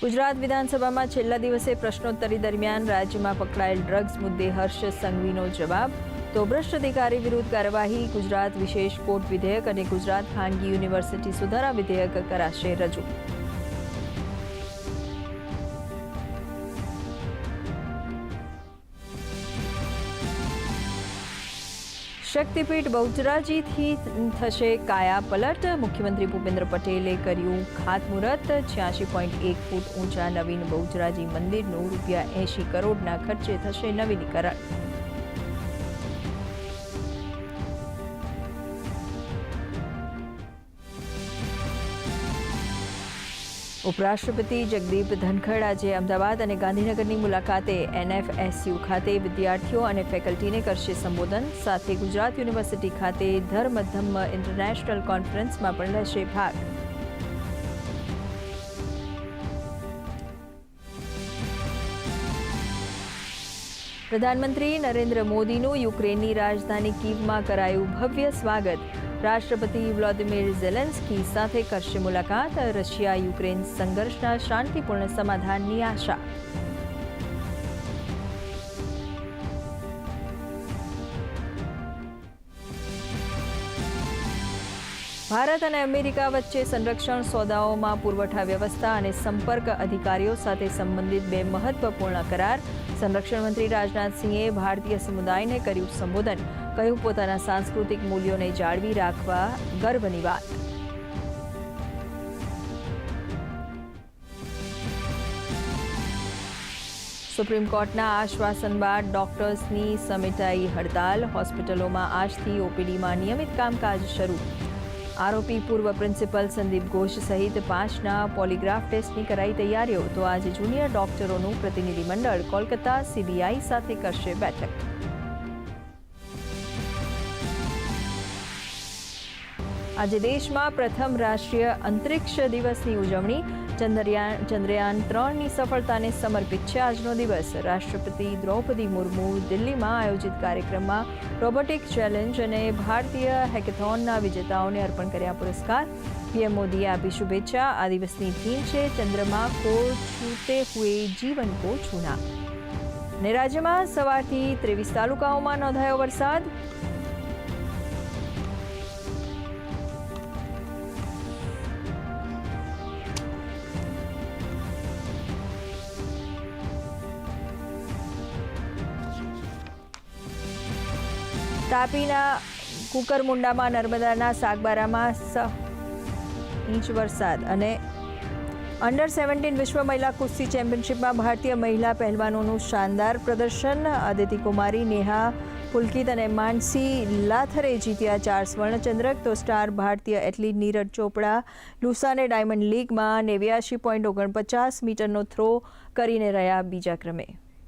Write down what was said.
ગુજરાત વિધાનસભામાં છેલ્લા દિવસે પ્રશ્નોત્તરી દરમિયાન રાજ્યમાં પકડાયેલ ડ્રગ્સ મુદ્દે હર્ષ સંઘવીનો જવાબ. તો ભ્રષ્ટ અધિકારી વિરુદ્ધ કાર્યવાહી, ગુજરાત વિશેષ કોર્ટ વિધેયક અને ગુજરાત ખાનગી યુનિવર્સિટી સુધારા વિધેયક કરાશે રજૂ. શક્તિપીઠ બહુચરાજીથી થશે કાયા પલટ. મુખ્યમંત્રી ભૂપેન્દ્ર પટેલે કર્યું ખાતમુહૂર્ત. છ્યાસી પોઈન્ટ એક ફૂટ ઊંચા નવીન બહુચરાજી મંદિરનું રૂપિયા એંશી કરોડના ખર્ચે થશે નવીનીકરણ. ઉપરાષ્ટ્રપતિ જગદીપ ધનખડ આજે અમદાવાદ અને ગાંધીનગરની મુલાકાતે એનએફએસયુ ખાતે વિદ્યાર્થીઓ અને ફેકલ્ટીને કરશે સંબોધન. સાથે ગુજરાત યુનિવર્સિટી ખાતે ધર્મ ધમ્મ ઇન્ટરનેશનલ કોન્ફરન્સમાં પણ લેશે ભાગ. પ્રધાનમંત્રી નરેન્દ્ર મોદીનું યુક્રેનની રાજધાની કીવમાં કરાયું ભવ્ય સ્વાગત. રાષ્ટ્રપતિ વ્લોદિમીર ઝેલેન્સ્કી સાથે કરશે મુલાકાત. રશિયા યુક્રેન સંઘર્ષના શાંતિપૂર્ણ સમાધાનની આશા. ભારત અને અમેરિકા વચ્ચે સંરક્ષણ સોદાઓમાં પુરવઠા વ્યવસ્થા અને સંપર્ક અધિકારીઓ સાથે સંબંધિત બે મહત્વપૂર્ણ કરાર. સંરક્ષણ મંત્રી રાજનાથસિંહે ભારતીય સમુદાયને કર્યું સંબોધન. કહ્યું, પોતાના સાંસ્કૃતિક મૂલ્યોને જાળવી રાખવા ગર્વની વાત. સુપ્રીમ કોર્ટના આશ્વાસન બાદ ડોક્ટર્સની સમેટાઈ હડતાલ. હોસ્પિટલોમાં આજથી ઓપીડીમાં નિયમિત કામકાજ શરૂ. આરોપી પૂર્વ પ્રિન્સિપલ સંદીપ ઘોષ સહિત પાંચના પોલીગ્રાફ ટેસ્ટની કરાઈ તૈયારીઓ. તો આજે જુનિયર ડોક્ટરોનું પ્રતિનિધિમંડળ કોલકાતા સીબીઆઈ સાથે કરશે બેઠક. આજે દેશમાં પ્રથમ રાષ્ટ્રીય અંતરિક્ષ દિવસની ઉજવણી. ચંદ્રયાન ચંદ્રયાન ત્રણની સફળતાને સમર્પિત છે આજનો દિવસ. રાષ્ટ્રપતિ દ્રૌપદી મુર્મુ દિલ્હીમાં આયોજિત કાર્યક્રમમાં રોબોટિક ચેલેન્જ અને ભારતીય હેકેથોનના વિજેતાઓને અર્પણ કર્યા પુરસ્કાર. પીએમ મોદીએ આપી શુભેચ્છા. આ દિવસની થીમ છે ચંદ્રમાં કો છૂતે હુએ જીવન કો છૂના. અને રાજ્યમાં સવારથી ત્રેવીસ તાલુકાઓમાં નોંધાયો વરસાદ. તાપીના કુકરમુંડામાં, નર્મદાના સાગબારામાં ઇંચ વરસાદ અને અંડર સેવન્ટીન વિશ્વ મહિલા કુસ્તી ચેમ્પિયનશિપમાં ભારતીય મહિલા પહેલવાનોનું શાનદાર પ્રદર્શન. અદિતિ કુમારી, નેહા પુલકિત અને માનસી લાથરે જીત્યા ચાર સ્વર્ણચંદ્રક, તો સ્ટાર ભારતીય એથ્લીટ નીરજ ચોપડા, લુસાને ડાયમંડ લીગમાં નેવ્યાશી પોઈન્ટ ઓગણપચાસ મીટરનો થ્રો કરીને રહ્યા બીજા ક્રમે.